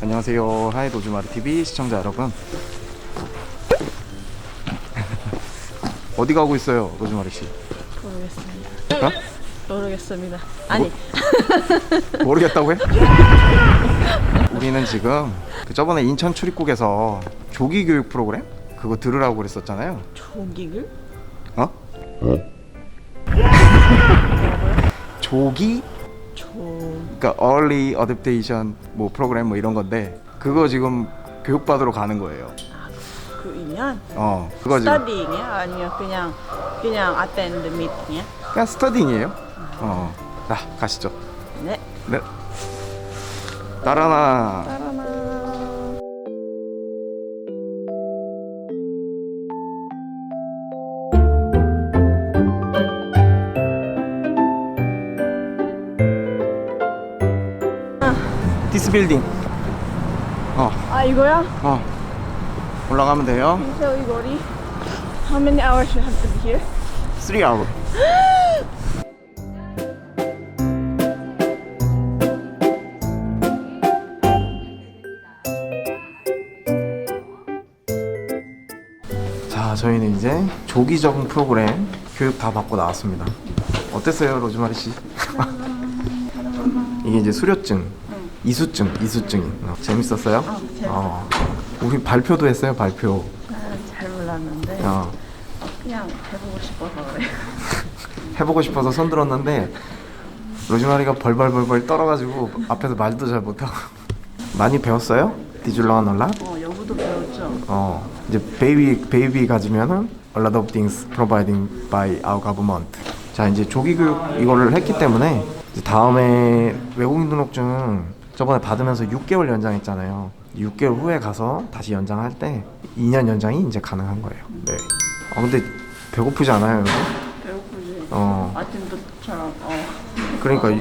안녕하세요. 하이 도주마르 TV 시청자 여러분. 어디 가고 있어요, 로즈마리 씨? 모르겠습니다. 어? 모르겠습니다. 아니 모르겠다고 해? 우리는 지금 그 저번에 인천 출입국에서 조기 교육 프로그램 그거 들으라고 그랬었잖아요. 조기글? 어? 조기 조 그러니까 early adaptation 뭐 프로그램 뭐 이런 건데 그거 지금 교육 받으러 가는 거예요. 그이면 어, 그거 지금 스터디잉이야? 아니면 그냥 그냥 attend meeting이야? 그냥 스터딩이에요. 어, 자 가시죠. 네. 네. 따라나. 디스 빌딩. 어, 아 이거야? 어. 올라가면 돼요. So 이 거리. How many hours you have to be here? 3 hour. 자, 저희는 이제 조기 적응 프로그램 교육 다 받고 나왔습니다. 어땠어요, 로즈마리 씨? 이게 이제 수료증, 이수증, 이수증이 어, 재밌었어요? 재밌었어요. 어. 우리 발표도 했어요, 발표. 나는 잘 몰랐는데 어. 그냥 해보고 싶어서 그래. 해보고 싶어서 손 들었는데 로즈마리가 벌벌벌벌 떨어가지고 앞에서 말도 잘 못하고 많이 배웠어요? 디줄라 놀라? 어 여부도 배웠죠. 어 이제 베이비 베이비 가지면은 a lot of things providing by our government. 자 이제 조기 교육 이거를 했기 때문에 이제 다음에 외국인 등록증 저번에 받으면서 6개월 연장했잖아요. 6개월 후에 가서 다시 연장할 때 2년 연장이 이제 가능한 거예요. 네. 아 근데 배고프지 않아요, 여러분? 배고프지. 어. 아침부터처럼 어. 그러니까 이,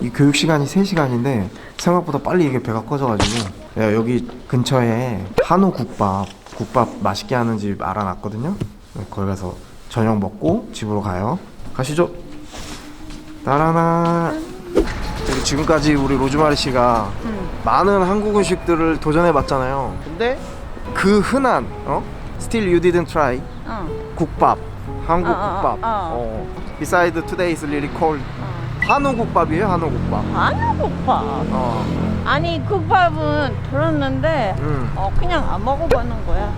이 교육 시간이 3시간인데 생각보다 빨리 이게 배가 꺼져가지고 내가 여기 근처에 한우 국밥 국밥 맛있게 하는 집 알아놨거든요 네, 거기 가서 저녁 먹고 집으로 가요 가시죠 따라나 우리 지금까지 우리 로즈마리 씨가 많은 한국 음식들을 도전해 봤잖아요 근데 그 흔한 어? Still you didn't try 어. 국밥 한국 어, 어, 국밥 어. 어. Beside today is really cold 한우 국밥이에요 한우 국밥 아니야 국밥. 어. 아니 국밥은 들었는데 음. 어 그냥 안 먹어보는 거야.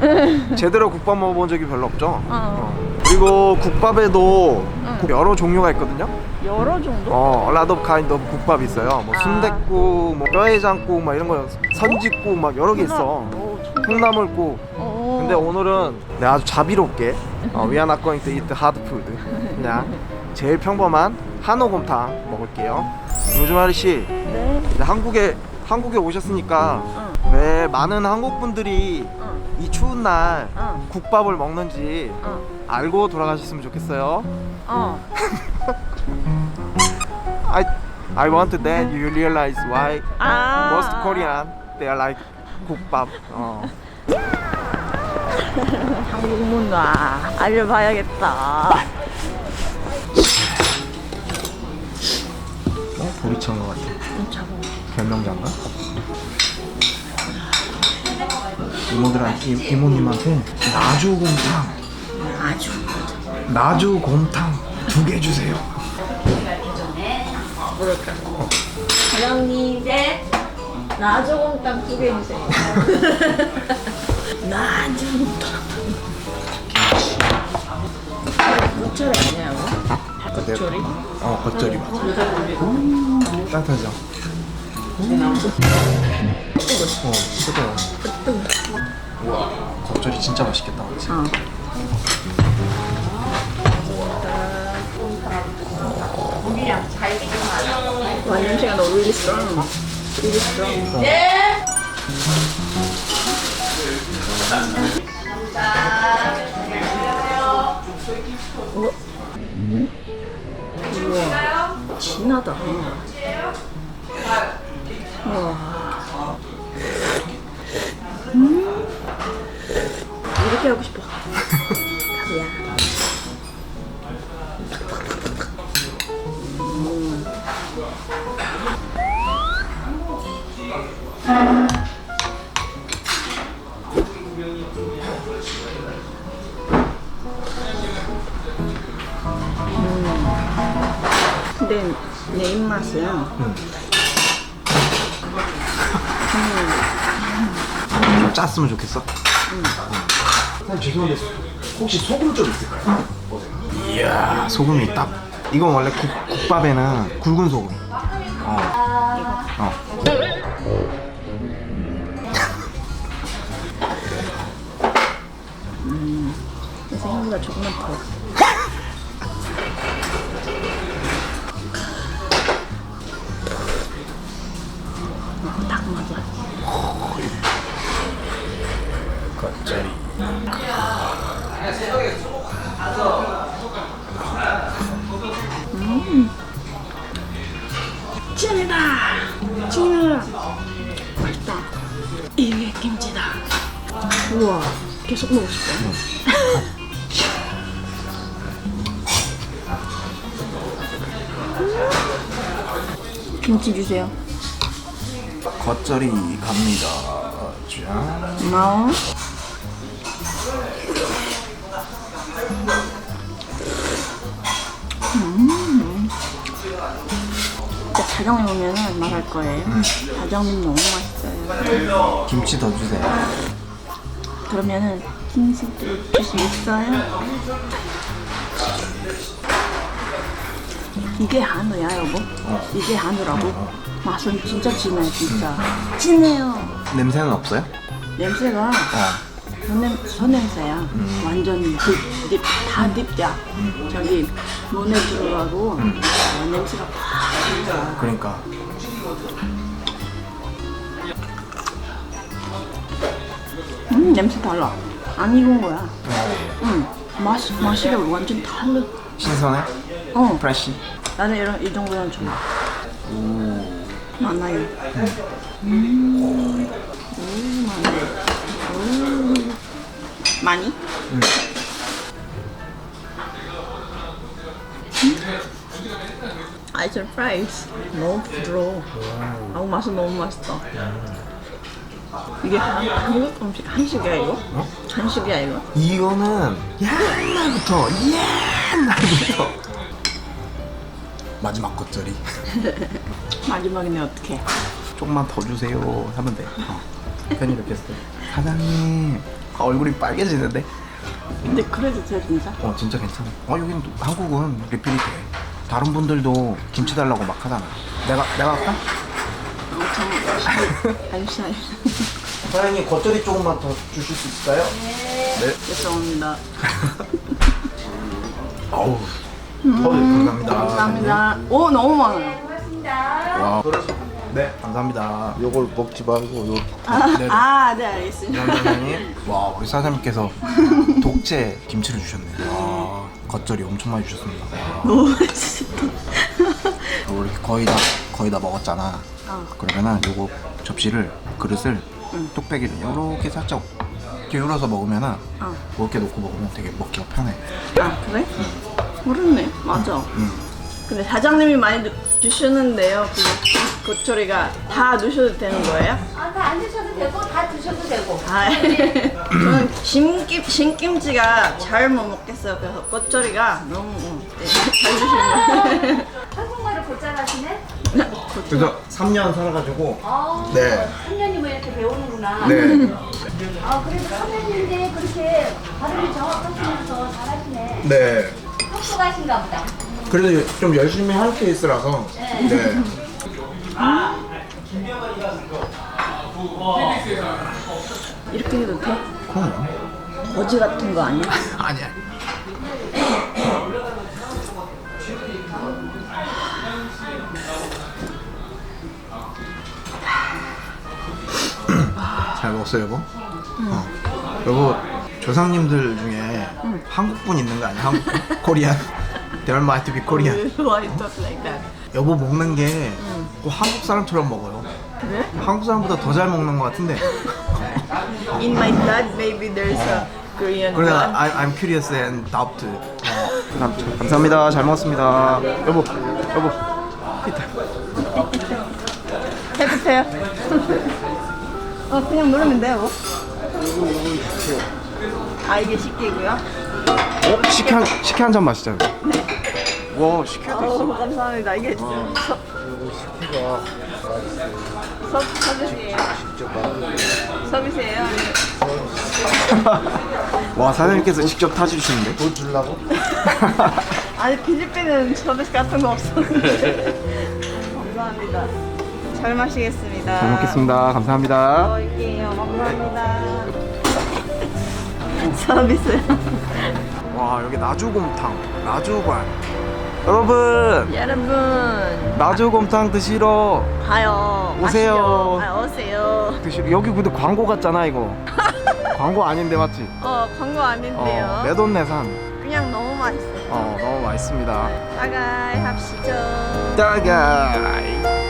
제대로 국밥 먹어본 적이 별로 없죠 어. 어. 그리고 국밥에도 응. 여러 종류가 있거든요 여러 정도? 어, a lot of kind of 국밥이 있어요 뭐 아. 순댓국, 뭐 뼈해장국 막 이런 거 선지국 막 여러 개 있어 오, 콩나물국 오. 근데 오늘은 내가 아주 자비롭게 어, We are not going to eat hard food 그냥 제일 평범한 한우곰탕 먹을게요 요즘아리 씨 네. 이제 한국에 한국에 오셨으니까 응. 왜 많은 한국 분들이 응. 이 추운 날 응. 국밥을 먹는지 응. 알고 돌아가셨으면 좋겠어요. 어. I I want that you realize why 아. most Korean they are like 국밥. 어. 한국 문화 알려봐야겠다. 어? 보리차인 것 같아. 잡아. 별명장가? 이모들한 이, 이모님한테 나주곰탕 아주. 나주곰탕 두 개 주세요. 사장님, 네. 나주곰탕 두개 주세요. 나주곰탕. 겉절이 아니야, 이거? 겉절이? 어 겉절이 맞아. 음, 따뜻하죠. 어 뜨거워. 우와 겉절이 진짜 맛있겠다. 그치? 어. 와, 냄새가 너무 really strong. Really strong. 우와. 진하다. 음. 이렇게 하고 싶어. 답이야. 근데 내 입맛은 짰으면 좋겠어. 사장님 죄송한데 혹시 소금 좀 있을까요? 이야 소금이 딱. 이건 원래 국, 국밥에는 굵은 소금. 어. 어. 내 생각보다 조금만 더. 이게 김치다. 우와. 계속 먹고 싶다. 음. 김치 주세요. 겉절이 갑니다. 짠. 고마워. 음. 진짜 자정에 오면은 말할 거예요. 자정님 너무 맛있어요. 김치 더 주세요. 그러면은 김치도 있어요? 이게 한우야 여보? 이게 한우라고? 맛은 진짜 진해 진짜 진해요 냄새는 없어요? 냄새가 어. 선냄, 선냄새야 완전 딥, 딥, 다 딥야 저기 눈에 들어가고 어, 냄새가 팍 그러니까. 음 냄새 달라 안 익은 거야 응 맛, 맛이 완전 달라 신선해? 어 프레시? 나는 이런 이 정도는 좋아. 많아요. 음, 오, 많네. 오. 많이? 음. 아이 서프라이즈 너무 부드러워. 아우 맛은 너무 맛있어. 이게 한, 한국 음식 한식이야 이거? 한식이야 이거? 이거는 옛날부터 옛날부터 마지막 겉절이 마지막이네 어떡해. 조금만 더 주세요 하면 돼 어. 괜히 이렇게 했을 때 사장님 아, 얼굴이 빨개지는데 근데 그래도 돼 진짜? 어 진짜 괜찮아 어또 한국은 리필이 돼 다른 분들도 김치 달라고 막 하잖아 내가 내가 할까? 엄청 알샤 사장님 겉절이 조금만 더 주실 수 있을까요? 네 죄송합니다. 어우 어, 감사합니다 감사합니다. 오 너무 많아요. 와. 네 감사합니다 요걸 먹지 말고 요 네. 아, 네 알겠습니다. 사장님 와 우리 사장님께서 독재 김치를 주셨네요 와 겉절이 엄청 많이 주셨습니다 너무 맛있다. 우리 거의 다 거의 다 먹었잖아 어. 그러면은 요거 접시를 그릇을 뚝배기를 이렇게 살짝 기울여서 먹으면은 어. 이렇게 놓고 먹으면 되게 먹기가 편해 아 그래? 모르네. 맞아. 응. 근데 사장님이 많이 주- 주시는데요. 그 고초리가 다 넣으셔도 되는 거예요? 아, 다 안 드셔도 되고 다 드셔도 되고. 아, 저는 신김 신김치가 잘 못 먹겠어요. 그래서 고초리가 너무 네, 잘 주시는 한국말을 곧잘 하시네. 거예요. 그래서 3년 살아가지고 아, 네. 3년이면 이렇게 배우는구나. 네. 아, 그래도 3년인데 그렇게 발음이 정확하시면서 잘하시네. 네. 똑똑하신가 보다. 그래도 좀 열심히 할 케이스라서 네. 이렇게 해도 돼? 그럼 거지 같은 거 아니야? 아니야 잘 먹었어 여보? 어. 여보 조상님들 중에 한국 분 있는 거 아니야? 한국 코리안 There might be Korean Why talk like that? 여보 먹는 게 꼭 한국 사람처럼 먹어요 그래? 한국 사람보다 더 잘 먹는 것 같은데 In my blood, maybe there's a Korean 그래 blood. I, I'm curious and doubt 감, 감사합니다 잘 먹었습니다 여보 여보 해주세요. 어 그냥 누르면 돼요. 아 이게 식기고요. 어? 식혜 한, 식혜 한 잔 마시자 와 식혜도 있어 어 감사합니다. 이게 서 식혜가 서 서비스예요. 직접 만든 서비스예요. 와 사장님께서 직접 타주시는데 돈 주려고? 아니 비즈비는 서비스 같은 거 없었는데. 감사합니다. 잘 마시겠습니다. 잘 먹겠습니다 감사합니다 먹을게요. 감사합니다. 서비스. 와 여기 나주곰탕 나주관 여러분 여러분 나주곰탕 드시러 가요. 오세요. 아, 오세요. 드시러 여기 근데 광고 같잖아 이거 광고 아닌데 맞지? 어 광고 아닌데요. 어 내돈내산 그냥 너무 맛있어요. 어 너무 맛있습니다 따가이 합시죠. 따가이